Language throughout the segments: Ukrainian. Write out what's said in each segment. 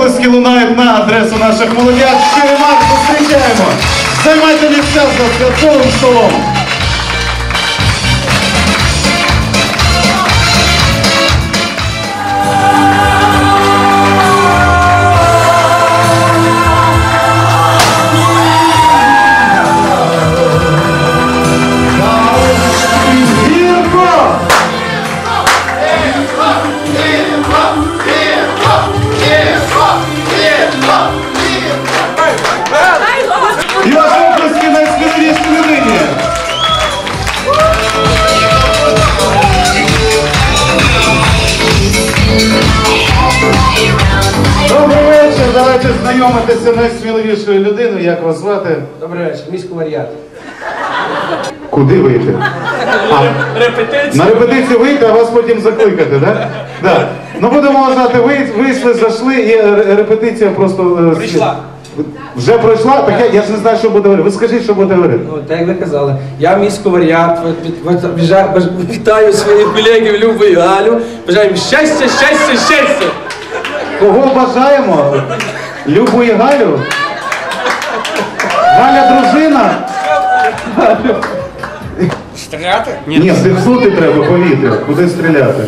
оплески лунають на адресу наших молодят. Марк, зустрічаємо. Займайте місця за святковим столом. Знайомитися найсміливішою людиною. Як вас звати? Добрий вечір, міський варіант. Куди вийти? А, Репетиція. на репетицію вийти, а вас потім закликати, так? Да? Ну будемо вважати, ви вийшли, зайшли і ре- репетиція просто. е, Прийшла. Вже пройшла? Так я, я ж не знаю, що буде говорити. Ви скажіть, що буде говорити. Ну, так як ви казали, я міський варіант, вітаю своїх колегів Любу і Галю, бажаю їм щастя, щастя, щастя. Кого бажаємо? Любу і Галю? Галя дружина? Стріляти? Ні, зіпсути треба повітря. Куди стріляти?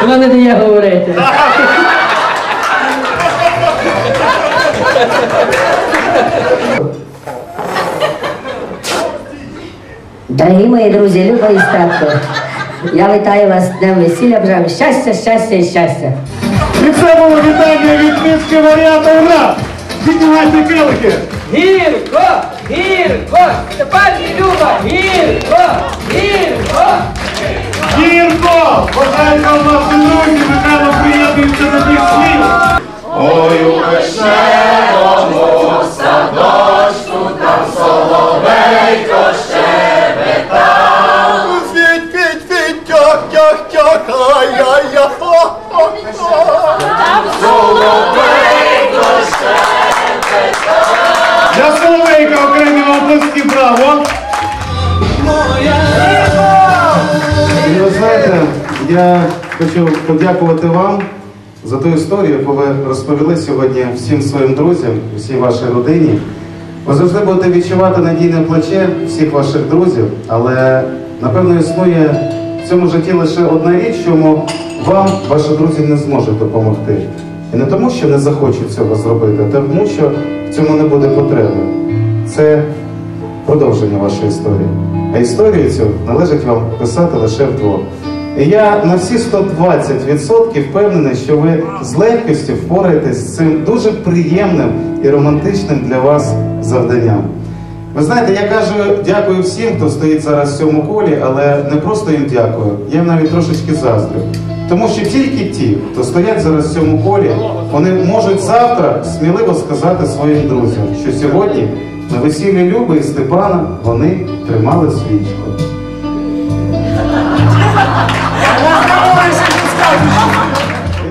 Вона не дає говорити. Дорогі мої друзі, Люба і Статко, я вітаю вас з днем весілля, бажаю щастя, щастя і щастя. І це було вітання від міського варіанта. Ура! Піднімайте келихи! Гірко! Гірко! Степан і Люба! Гірко! Гірко! Гірко! Бажаю вам ваші друзі, Михайло Для окремі оплески, браво! Ви знаєте, я хочу подякувати вам за ту історію, яку ви розповіли сьогодні всім своїм друзям, всій вашій родині. Ви завжди будете відчувати надійне плече всіх ваших друзів, але напевно існує в цьому житті лише одна річ, чому вам ваші друзі не зможуть допомогти. І не тому, що не захочуть цього зробити, а тому, що в цьому не буде потреби. Це продовження вашої історії. А історію цю належить вам писати лише вдвох. І я на всі 120% впевнений, що ви з легкістю впораєтесь з цим дуже приємним і романтичним для вас завданням. Ви знаєте, я кажу дякую всім, хто стоїть зараз в цьому колі, але не просто їм дякую, я їм навіть трошечки заздрю. Тому що тільки ті, хто стоять зараз в цьому колі, вони можуть завтра сміливо сказати своїм друзям, що сьогодні на весіллі Люби і Степана вони тримали свічку.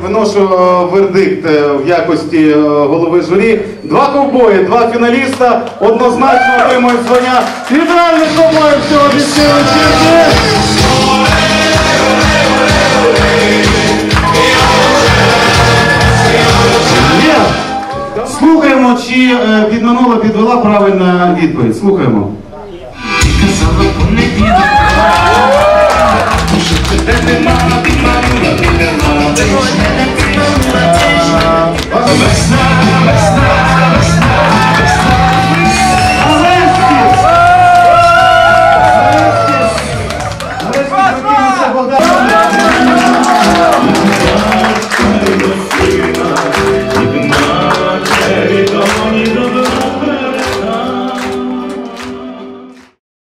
Виношу е, вердикт е, в якості е, голови журі. Два ковбої, два фіналіста однозначно отримують звання федеральних ковбоїв сьогоднішньої вечірки. Е, підвела правильна відповідь. Слухаємо. Казала понеділок, що тебе нема, ти